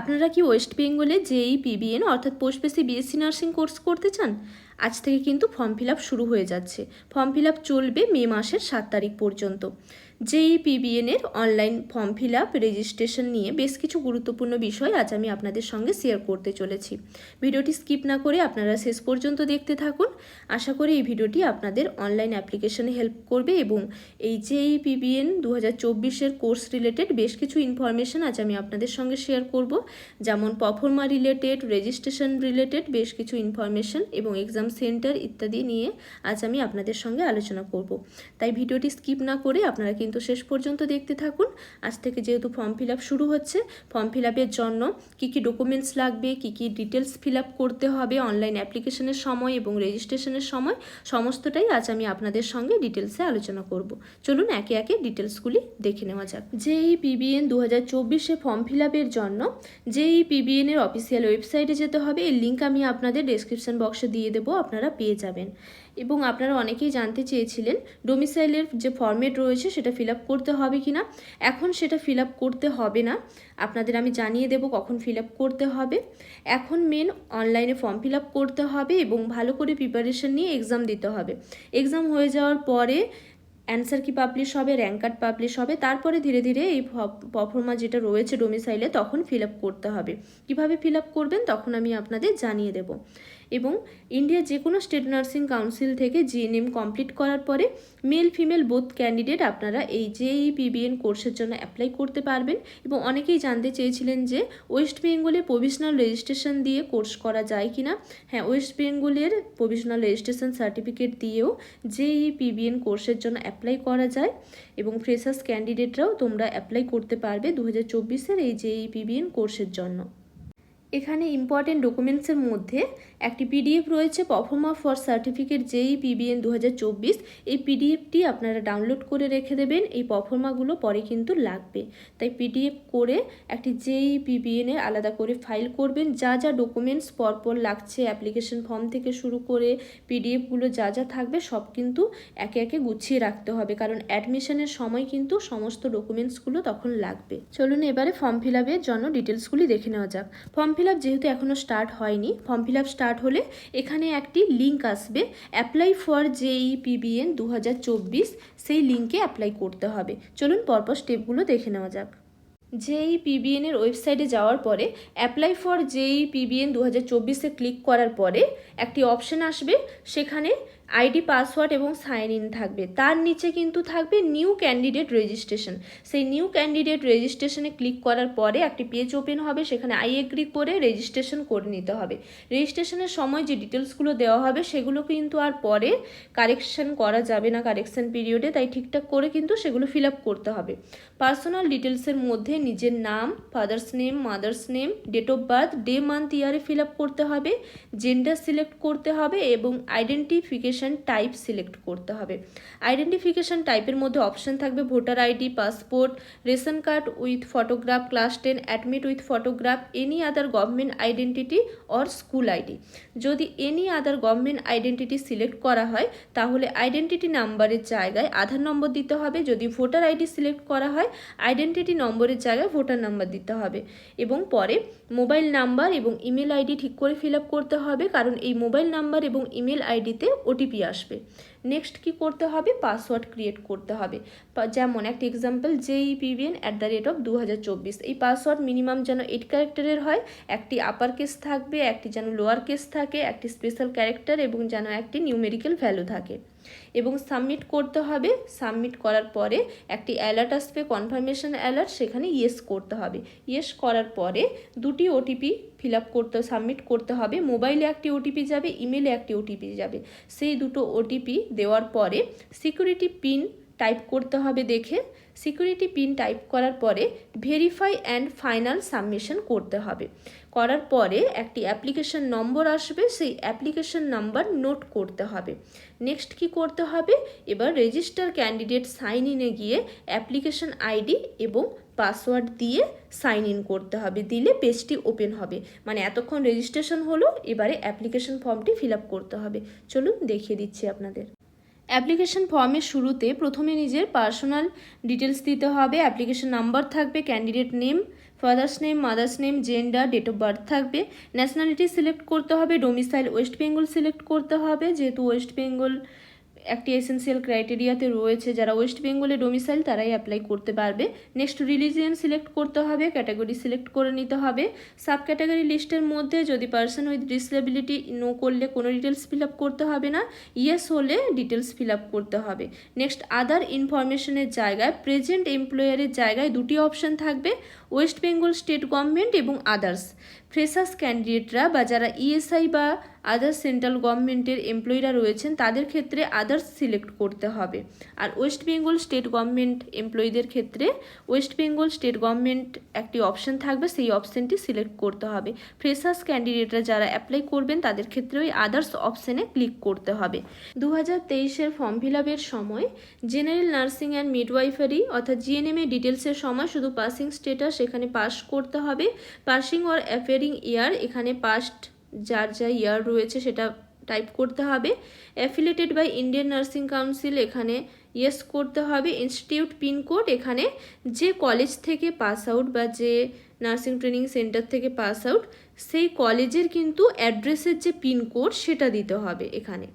আপনারা কি ওয়েস্ট বেঙ্গলে জেই পিবিএন অর্থাৎ post basic BSc nursing course করতে চান? আজ থেকে কিন্তু ফর্ম ফিল শুরু হয়ে যাচ্ছে। ফর্ম ফিল চলবে মে মাসের সাত তারিখ পর্যন্ত। জেই পিবিএন এর online form fill up registration নিয়ে বেশ কিছু গুরুত্বপূর্ণ বিষয় আজ আমি আপনাদের সঙ্গে শেয়ার করতে চলেছি। ভিডিওটি স্কিপ না করে আপনারা শেষ পর্যন্ত দেখতে থাকুন। আশা করি এই ভিডিওটি আপনাদের অনলাইন অ্যাপ্লিকেশনে হেল্প করবে এবং এই জেই পিবিএন দু হাজার কোর্স রিলেটেড বেশ কিছু ইনফরমেশন আজ আমি আপনাদের সঙ্গে শেয়ার করব, যেমন পফর্মা রিলেটেড, রেজিস্ট্রেশন রিলেটেড বেশ কিছু ইনফরমেশন এবং এক্সাম সেন্টার ইত্যাদি নিয়ে আজ আমি আপনাদের সঙ্গে আলোচনা করব। তাই ভিডিওটি স্কিপ না করে আপনারা কিন্তু শেষ পর্যন্ত দেখতে থাকুন। আজ থেকে যেহেতু ফর্ম ফিল শুরু হচ্ছে ফর্ম ফিল জন্য কী কী ডকুমেন্টস লাগবে, কী কী ডিটেলস ফিল করতে হবে অনলাইন অ্যাপ্লিকেশনের সময় এবং রেজিস্ট্রেশনের সময়, সমস্তটাই আজ আমি আপনাদের সঙ্গে ডিটেলসে আলোচনা করব। চলুন একে একে ডিটেলসগুলি দেখে নেওয়া যাক। জেই পিবিএন দু হাজার চব্বিশে ফর্ম ফিল জন্য জেই পিবিএন এর অফিসিয়াল ওয়েবসাইটে যেতে হবে, এর লিঙ্ক আমি আপনাদের ডেসক্রিপশন বক্সে দিয়ে দেবো, আপনারা পেয়ে যাবেন। এবং আপনারা অনেকেই জানতে চেয়েছিলেন ডোমিসাইলের যে ফর্মেট রয়েছে সেটা ফিল করতে হবে কি না এখন সেটা ফিল করতে হবে না। আপনাদের আমি জানিয়ে দেব কখন ফিল করতে হবে। এখন মেন অনলাইনে ফর্ম ফিল করতে হবে এবং ভালো করে প্রিপারেশন নিয়ে এক্সাম দিতে হবে। এক্সাম হয়ে যাওয়ার পরে অ্যান্সার কি পাবলিশ হবে র্যাঙ্ক কার্ড পাবলিশ হবে, তারপরে ধীরে ধীরে এই পফর্মা যেটা রয়েছে ডোমিসাইলে তখন ফিল করতে হবে। কীভাবে ফিল করবেন তখন আমি আপনাদের জানিয়ে দেব। এবং ইন্ডিয়ার যে কোনো স্টেট নার্সিং কাউন্সিল থেকে জিএনএম কমপ্লিট করার পরে মেল ফিমেল বোথ ক্যান্ডিডেট আপনারা এই জেই পিবিএন কোর্সের জন্য অ্যাপ্লাই করতে পারবেন। এবং অনেকেই জানতে চেয়েছিলেন যে ওয়েস্ট বেঙ্গলে প্রভিশনাল রেজিস্ট্রেশন দিয়ে কোর্স করা যায় কি না হ্যাঁ ওয়েস্ট বেঙ্গলের প্রভিশনাল রেজিস্ট্রেশন সার্টিফিকেট দিয়েও জেই পিবিএন কোর্সের জন্য অ্যাপ্লাই করা যায় এবং ফ্রেশার্স ক্যান্ডিডেটরাও তোমরা অ্যাপ্লাই করতে পারবে দু হাজার চব্বিশের এই জেই পিবিএন কোর্সের জন্য। এখানে ইম্পর্টেন্ট ডকুমেন্টসের মধ্যে একটি পিডিএফ রয়েছে proforma for certificate JE PBN দু হাজার চব্বিশ, এই পিডিএফটি আপনারা ডাউনলোড করে রেখে দেবেন, এই পারফর্মাগুলো পরে কিন্তু লাগবে। তাই পিডিএফ করে একটি জেই পিবিএনের আলাদা করে ফাইল করবেন, যা যা ডকুমেন্টস পরপর লাগছে অ্যাপ্লিকেশন ফর্ম থেকে শুরু করে পিডিএফগুলো যা যা থাকবে, সব কিন্তু একে একে গুছিয়ে রাখতে হবে, কারণ অ্যাডমিশনের সময় কিন্তু সমস্ত ডকুমেন্টসগুলো তখন লাগবে। চলুন এবারে ফর্ম ফিল আপের জন্য ডিটেলসগুলি দেখে নেওয়া যাক। ফর্ম ফিল আপ যেহেতু এখনও স্টার্ট হয়নি ফর্ম ফিল আপ স্টার্ট হলে এখানে একটি লিঙ্ক আসবে। অ্যাপ্লাই ফর জেই পিবিএন দু হাজার চব্বিশ, সেই লিঙ্কে অ্যাপ্লাই করতে হবে। চলুন পরপর স্টেপগুলো দেখে নেওয়া যাক। জেই পিবিএন এর ওয়েবসাইটে যাওয়ার পরে অ্যাপ্লাই ফর জেই পিবিএন দু হাজার চব্বিশে ক্লিক করার পরে একটি অপশান আসবে, সেখানে আইডি, পাসওয়ার্ড এবং সাইন ইন থাকবে। তার নিচে কিন্তু থাকবে নিউ ক্যান্ডিডেট রেজিস্ট্রেশন। সেই নিউ ক্যান্ডিডেট রেজিস্ট্রেশনে ক্লিক করার পরে একটি পেজ ওপেন হবে, সেখানে আই এগ্রি করে রেজিস্ট্রেশন করে নিতে হবে। রেজিস্ট্রেশনের সময় যে ডিটেলসগুলো দেওয়া হবে, সেগুলো কিন্তু আর পরে কারেকশন করা যাবে না কারেকশন পিরিয়ডে তাই ঠিকঠাক করে কিন্তু সেগুলো ফিল আপ করতে হবে। পার্সোনাল ডিটেলসের মধ্যে নিজের নাম, father's name, mother's name, date of birth, day, month, ইয়ারে ফিল আপ করতে হবে, জেন্ডার সিলেক্ট করতে হবে এবং আইডেন্টিফিকেশন টাইপ সিলেক্ট করতে হবে। আইডেন্টিফিকেশন টাইপের মধ্যে অপশন থাকবে voter ID passport ration card with photograph class ten admit with photograph any other government identity or school ID যদি any other government identity select করা হয়, তাহলে আইডেন্টিটি নাম্বারের জায়গায় আধার নম্বর দিতে হবে। যদি ভোটার আইডি সিলেক্ট করা হয় আইডেন্টিটি নম্বরের জায়গায় ভোটার নাম্বার দিতে হবে। এবং পরে মোবাইল নাম্বার এবং ইমেল আইডি ঠিক করে ফিল করতে হবে, কারণ এই মোবাইল নাম্বার এবং ইমেল আইডিতে ওটিপি আসবে। নেক্সট কি করতে হবে? পাসওয়ার্ড ক্রিয়েট করতে হবে। যেমন একটা example JE PBN at the rate of দু হাজার চব্বিশ। এই পাসওয়ার্ড মিনিমাম যেন এইট ক্যারেক্টারের হয়, একটি আপার কেস থাকবে, একটি যেন লোয়ার কেস থাকে, একটি স্পেশাল ক্যারেক্টার এবং যেন একটি নিউমেরিক্যাল ভ্যালু থাকে। এবং সাবমিট করতে হবে। সাবমিট করার পরে একটি অ্যালার্ট আসবে কনফার্মেশন অ্যালার্ট সেখানে ইয়েস করতে হবে। ইয়েস করার পরে দুটি ওটিপি ফিল আপ করতে সাবমিট করতে হবে। মোবাইলে একটি ওটিপি যাবে ইমেলে একটি ওটিপি যাবে। সেই দুটো ওটিপি দেওয়ার পরে সিকিউরিটি পিন টাইপ করতে হবে দেখে। সিকিউরিটি পিন টাইপ করার পরে ভেরিফাই অ্যান্ড ফাইনাল সাবমিশন করতে হবে। করার পরে একটি অ্যাপ্লিকেশন নম্বর আসবে, সেই অ্যাপ্লিকেশন নাম্বার নোট করতে হবে। নেক্সট কি করতে হবে? এবার রেজিস্টার ক্যান্ডিডেট সাইন ইনে গিয়ে অ্যাপ্লিকেশন আইডি এবং পাসওয়ার্ড দিয়ে সাইন ইন করতে হবে, দিলে পেজটি ওপেন হবে। মানে এতক্ষণ রেজিস্ট্রেশন হলো, এবারে অ্যাপ্লিকেশন ফর্মটি ফিল আপ করতে হবে। চলুন দেখিয়ে দিচ্ছি আপনাদের। অ্যাপ্লিকেশন ফর্মের শুরুতে প্রথমে নিজের পার্সোনাল ডিটেলস দিতে হবে। অ্যাপ্লিকেশন নাম্বার থাকবে candidate name father's name mother's name gender date of birth থাকবে। ন্যাশনালিটি সিলেক্ট করতে হবে ডোমিসাইল ওয়েস্ট বেঙ্গল সিলেক্ট করতে হবে। যেহেতু ওয়েস্ট বেঙ্গল একটি এসেন্সিয়াল ক্রাইটেরিয়াতে রয়েছে, যারা ওয়েস্ট বেঙ্গলে ডোমিসাইল তারাই অ্যাপ্লাই করতে পারবে। নেক্সট রিলিজিয়ান সিলেক্ট করতে হবে ক্যাটাগরি সিলেক্ট করে নিতে হবে। সাব ক্যাটাগরি লিস্টের মধ্যে যদি পার্সন উইথ ডিসেবিলিটি নো করলে কোনো ডিটেলস ফিল আপ করতে হবে না ইয়েস হলে ডিটেলস ফিল আপ করতে হবে। নেক্সট আদার ইনফরমেশনের জায়গায় প্রেজেন্ট এমপ্লয়ারের জায়গায় দুটি অপশান থাকবে। ওয়েস্ট বেঙ্গল স্টেট গভর্নমেন্ট এবং আদার্স ফ্রেশার্স ক্যান্ডিডেটরা বা যারা ইএসআই বা আদার্স সেন্ট্রাল গভর্নমেন্টের এমপ্লয়িরা রয়েছেন, তাদের ক্ষেত্রে আদার্স সিলেক্ট করতে হবে। আর ওয়েস্ট বেঙ্গল স্টেট গভর্নমেন্ট এমপ্লয়ীদের ক্ষেত্রে ওয়েস্ট বেঙ্গল স্টেট গভর্নমেন্ট একটি অপশন থাকবে, সেই অপশনটি সিলেক্ট করতে হবে। ফ্রেশার্স ক্যান্ডিডেটরা যারা অ্যাপ্লাই করবেন, তাদের ক্ষেত্রে ওই আদার্স অপশনে ক্লিক করতে হবে। দু হাজার তেইশের ফর্ম ফিল আপের সময় জেনারেল নার্সিং অ্যান্ড মিডওয়াইফারি অর্থাৎ জিএনএম এর ডিটেলসের সময় শুধু পাসিং স্টেটাস এখানে পাস করতে হবে। পাসিং অর অ্যাফেয়ারিং ইয়ার এখানে পাস্ট যার যা ইয়ার রয়েছে সেটা টাইপ করতে হবে। Affiliated by Indian nursing council এখানে ইয়েস করতে হবে। ইনস্টিটিউট পিনকোড এখানে যে কলেজ থেকে পাস আউট বা যে নার্সিং ট্রেনিং সেন্টার থেকে পাস আউট সেই কলেজের কিন্তু অ্যাড্রেসের যে পিনকোড সেটা দিতে হবে এখানে।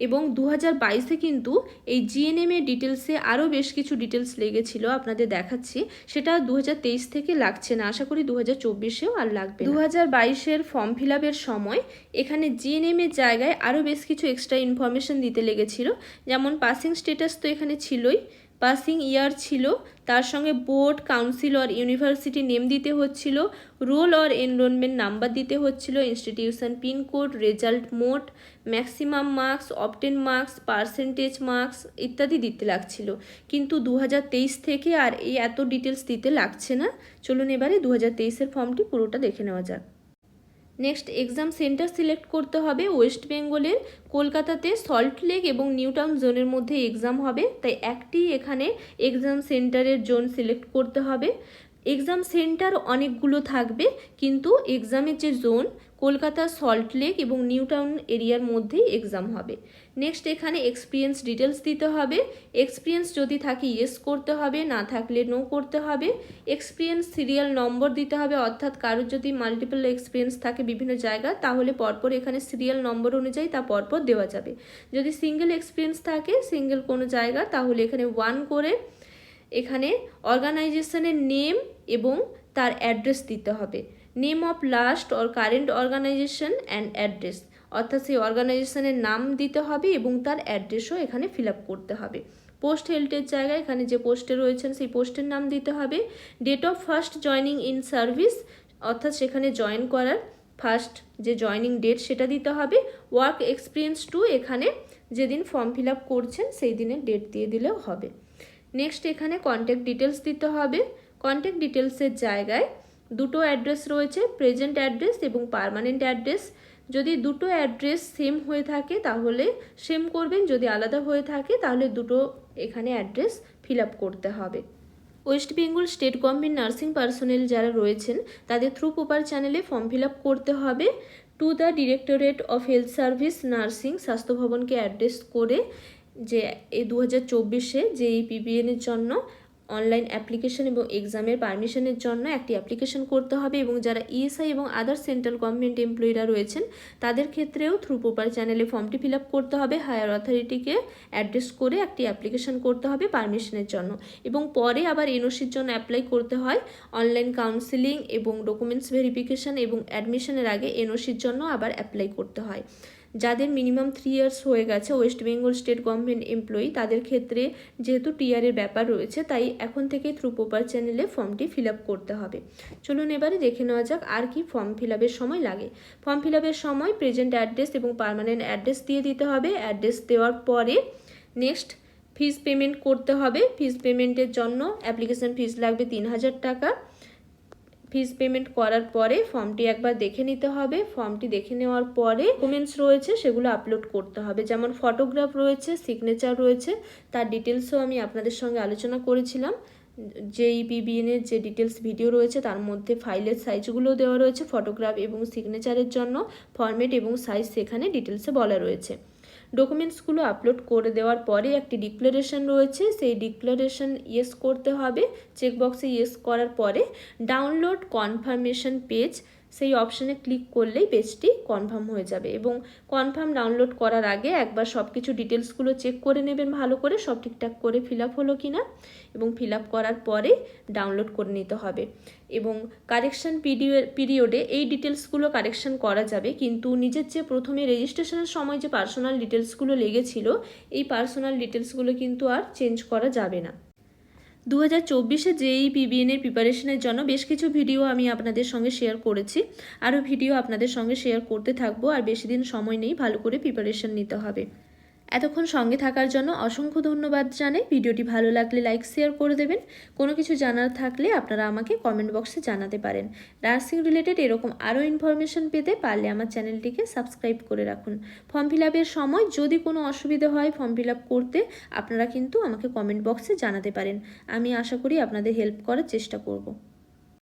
এবং দু হাজার বাইশে কিন্তু এই জিএনএম এর ডিটেলসে আরও বেশ কিছু ডিটেলস লেগেছিল আপনাদের দেখাচ্ছি। সেটা দু হাজার তেইশ থেকে লাগছে না। আশা করি দু হাজার চব্বিশেও আর লাগবে দু হাজার বাইশের ফর্ম ফিল আপের সময় এখানে জিএনএম এর জায়গায় আরও বেশ কিছু এক্সট্রা ইনফরমেশন দিতে লেগেছিল। যেমন পাসিং স্টেটাস তো এখানে ছিলই। পাসিং ইয়ার ছিল, তার সঙ্গে board council or university name দিতে হচ্ছিল রোল অর এনরোলমেন্ট নাম্বার দিতে হচ্ছিল ইনস্টিটিউশন পিনকোড রেজাল্ট মোট maximum marks obtained marks percentage marks ইত্যাদি দিতে লাগছিল। কিন্তু দু হাজার তেইশ থেকে আর এই এত ডিটেলস দিতে লাগছে না। চলুন এবারে দু হাজার তেইশের ফর্মটি পুরোটা দেখে নেওয়া যাক। নেক্সট এক্সাম সেন্টার সিলেক্ট করতে হবে ওয়েস্ট বেঙ্গলের কলকাতাতে সল্ট লেক এবং নিউ টাউন জোনের মধ্যে এক্সাম হবে। তাই একটি এখানে এক্সাম সেন্টারের জোন সিলেক্ট করতে হবে। এক্সাম সেন্টার অনেকগুলো থাকবে, কিন্তু এক্সামের যে জোন কলকাতা সল্ট লেক এবং নিউ টাউন এরিয়ার মধ্যেই এক্সাম হবে। নেক্সট এখানে এক্সপিরিয়েন্স ডিটেলস দিতে হবে। এক্সপিরিয়েন্স যদি থাকে ইয়েস করতে হবে, না থাকলে নো করতে হবে। এক্সপিরিয়েন্স সিরিয়াল নম্বর দিতে হবে, অর্থাৎ কারোর যদি মাল্টিপল এক্সপিরিয়েন্স থাকে বিভিন্ন জায়গা তাহলে পরপর এখানে সিরিয়াল নম্বর অনুযায়ী তা পরপর দেওয়া যাবে। যদি সিঙ্গেল এক্সপিরিয়েন্স থাকে সিঙ্গেল কোনো জায়গা, তাহলে এখানে ওয়ান করে এখানে অর্গানাইজেশনের নেম এবং তার অ্যাড্রেস দিতে হবে। Name of last or current organisation and address. অর্থাৎ সেই অর্গানাইজেশনের নাম দিতে হবে এবং তার অ্যাড্রেসও এখানে ফিল করতে হবে। পোস্ট হেল্টের জায়গায় এখানে যে পোস্টে রয়েছেন সেই পোস্টের নাম দিতে হবে। Date of first joining in service, অর্থাৎ সেখানে জয়েন করার ফার্স্ট যে জয়নিং ডেট সেটা দিতে হবে। ওয়ার্ক এক্সপিরিয়েন্স টু এখানে যেদিন ফর্ম ফিল করছেন সেই দিনের ডেট দিয়ে দিলেও হবে। নেক্সট এখানে কন্ট্যাক্ট ডিটেলস দিতে হবে। কন্ট্যাক্ট ডিটেলসের জায়গায় দুটো অ্যাড্রেস রয়েছে প্রেজেন্ট অ্যাড্রেস এবং পারমানেন্ট অ্যাড্রেস যদি দুটো অ্যাড্রেস সেম হয়ে থাকে, তাহলে সেম করবেন। যদি আলাদা হয়ে থাকে, তাহলে দুটো এখানে অ্যাড্রেস ফিল করতে হবে। West Bengal state government nursing personnel যারা রয়েছেন, তাদের থ্রু প্রপার চ্যানেলে ফর্ম ফিল করতে হবে। To the directorate of health service nursing স্বাস্থ্য ভবনকে অ্যাড্রেস করে যে এই দু হাজার চব্বিশে যে এই পিবিএনের জন্য অনলাইন অ্যাপ্লিকেশন এবং এক্সামের পারমিশনের জন্য একটি অ্যাপ্লিকেশন করতে হবে এবং যারা ইএসআই এবং আদার সেন্ট্রাল গভর্নমেন্ট এমপ্লয়িরা রয়েছেন, তাদের ক্ষেত্রেও থ্রু প্রপার চ্যানেলে ফর্মটি ফিল আপ করতে হবে হায়ার অথরিটিকে অ্যাড্রেস করে একটি অ্যাপ্লিকেশন করতে হবে পারমিশনের জন্য। এবং পরে আবার এনওসির জন্য অ্যাপ্লাই করতে হয় অনলাইন কাউন্সিলিং এবং ডকুমেন্টস ভেরিফিকেশন এবং অ্যাডমিশনের আগে এনওসির জন্য আবার অ্যাপ্লাই করতে হয়। যাদের মিনিমাম থ্রি ইয়ার্স হয়ে গেছে West Bengal state government employee তাদের ক্ষেত্রে যেহেতু টিআরের ব্যাপার রয়েছে, তাই এখন থেকে থ্রু প্রপার চ্যানেলে ফর্মটি ফিল আপ করতে হবে। চলুন এবারে দেখে নেওয়া যাক আর কি ফর্ম ফিল আপের সময় লাগে। ফর্ম ফিল আপের সময় প্রেজেন্ট অ্যাড্রেস এবং পারমানেন্ট অ্যাড্রেস দিয়ে দিতে হবে। অ্যাড্রেস দেওয়ার পরে নেক্সট ফিস পেমেন্ট করতে হবে। ফিস পেমেন্টের জন্য অ্যাপ্লিকেশন ফিস লাগবে তিন হাজার টাকা। ফিস পেমেন্ট করার পরে ফর্মটি একবার দেখে নিতে হবে। ফর্মটি দেখে নেওয়ার পরে ডকুমেন্টস রয়েছে, সেগুলো আপলোড করতে হবে। যেমন ফটোগ্রাফ রয়েছে সিগনেচার রয়েছে, তার ডিটেলসও আমি আপনাদের সঙ্গে আলোচনা করেছিলাম। যেই পিবিএনের যে ডিটেলস ভিডিও রয়েছে, তার মধ্যে ফাইলের সাইজগুলো দেওয়া রয়েছে ফটোগ্রাফ এবং সিগনেচারের জন্য ফরম্যাট এবং সাইজ সেখানে ডিটেলসে বলা রয়েছে। ডকুমেন্টসগুলো আপলোড করে দেওয়ার পরে একটি ডিক্লারেশন রয়েছে, সেই ডিক্লারেশন ইয়েস করতে হবে, চেকবক্সে ইয়েস করার পরে ডাউনলোড কনফার্মেশন পেজ সেই অপশানে ক্লিক করলেই পেজটি কনফার্ম হয়ে যাবে এবং কনফার্ম ডাউনলোড করার আগে একবার সব কিছু ডিটেলসগুলো চেক করে নেবেন ভালো করে, সব ঠিকঠাক করে ফিল আপ হলো কি না এবং ফিল আপ করার পরে ডাউনলোড করে নিতে হবে এবং কারেকশান পিরিয়ডে এই ডিটেলসগুলো কারেকশান করা যাবে কিন্তু নিজের যে প্রথমে রেজিস্ট্রেশনের সময় যে পার্সোনাল ডিটেলসগুলো লেগেছিল, এই পার্সোনাল ডিটেলসগুলো কিন্তু আর চেঞ্জ করা যাবে না। দু হাজার চব্বিশে জেই পিবিএনের প্রিপারেশনের জন্য বেশ কিছু ভিডিও আমি আপনাদের সঙ্গে শেয়ার করেছি। আরও ভিডিও আপনাদের সঙ্গে শেয়ার করতে থাকব আর বেশি দিন সময় নেই, ভালো করে প্রিপারেশন নিতে হবে। এতক্ষণ সঙ্গে থাকার জন্য অসংখ্য ধন্যবাদ জানাই। ভিডিওটি ভালো লাগলে লাইক, শেয়ার করে দেবেন। কোনো কিছু জানার থাকলে আপনারা আমাকে কমেন্ট বক্সে জানাতে পারেন। নার্সিং রিলেটেড এরকম আরও ইনফরমেশন পেতে পারলে আমার চ্যানেলটিকে সাবস্ক্রাইব করে রাখুন। ফর্ম ফিল আপের সময় যদি কোনো অসুবিধা হয় ফর্ম ফিল আপ করতে, আপনারা কিন্তু আমাকে কমেন্ট বক্সে জানাতে পারেন। আমি আশা করি আপনাদের হেল্প করার চেষ্টা করব।